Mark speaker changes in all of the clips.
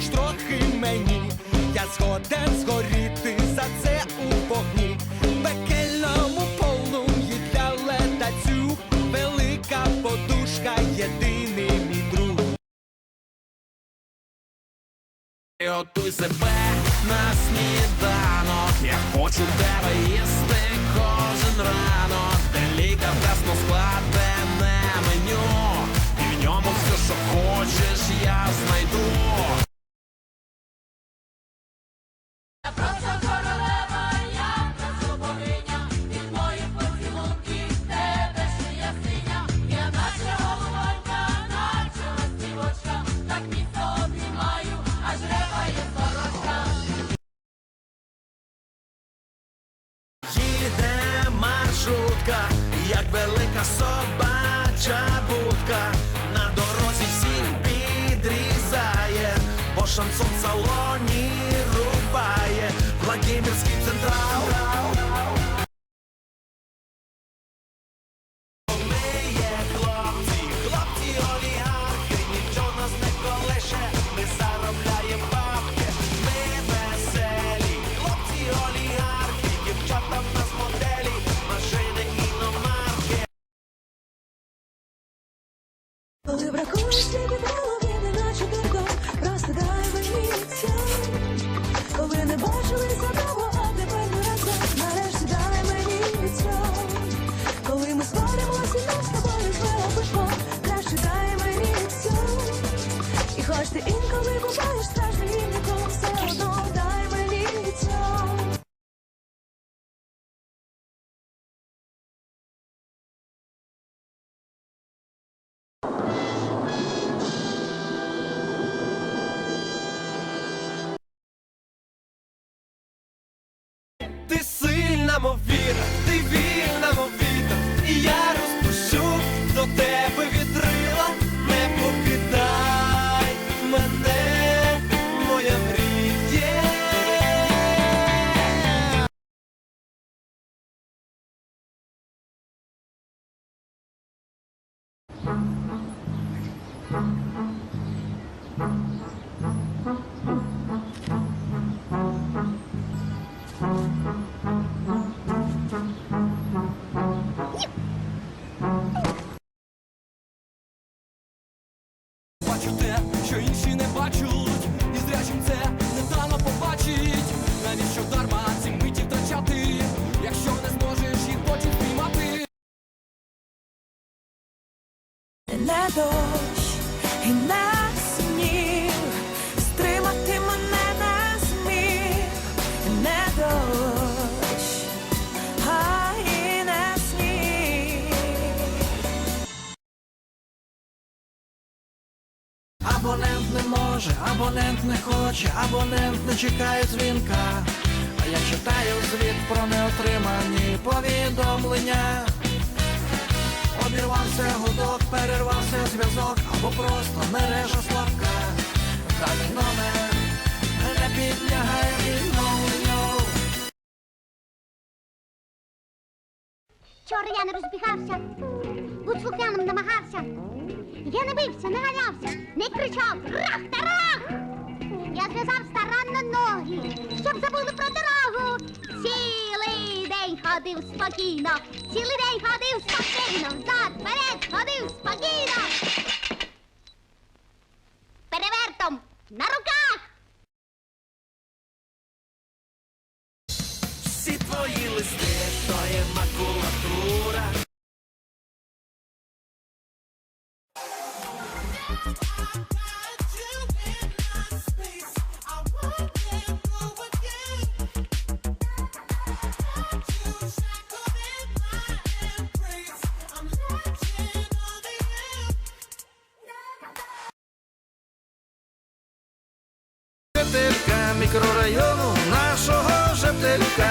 Speaker 1: хоч трохи мені, я згоден згоріти за це у вогні, пекельному полум'ї для летацюг, велика подушка, єдиний мій друг.
Speaker 2: Готуй себе на сніданок, я хочу тебе їсти кожен ранок. Делікатесно складене меню, і в ньому все, що хочеш, я знайду. Маршрутка, як велика собача будка. На дорозі всіх підрізає, бо шансон в салоні рубає. Владимирський централ.
Speaker 3: Коли бракуєш голови, неначе димко, просто мені це. Коли не бачилися довго, а тепер ми разом, дай мені це. Коли ми сваримося, нам з тобою зле пишмо, краще дай мені цю. І хоч ти інколи буваєш
Speaker 1: мов віра, ти вільна, мов вітер, і я розпущу до тебе вітрила, не покидай мене, моя мріє.
Speaker 4: Бачу те, що інші не бачуть, і зрячим це не дано побачить. Навіщо дарма ці миті втрачати, якщо не зможеш їх потім спіймати?
Speaker 3: Не дощ і не
Speaker 5: Абонент не може, абонент не хоче, абонент не чекає дзвінка. А я читаю звіт про неотримані повідомлення. Обірвався гудок, перервався зв'язок, або просто мережа слабка. Даний номер не підлягає відновленню.
Speaker 6: Вчора я не розбігався, будь слухняним намагався. Я не бився, не галявся, не кричав рах та рах. Я зв'язав старанно ноги, щоб забули про дорогу. Цілий день ходив спокійно, цілий день ходив спокійно, взад, вперед, ходив спокійно.
Speaker 5: Мікрорайону нашого жителька.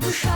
Speaker 2: dusza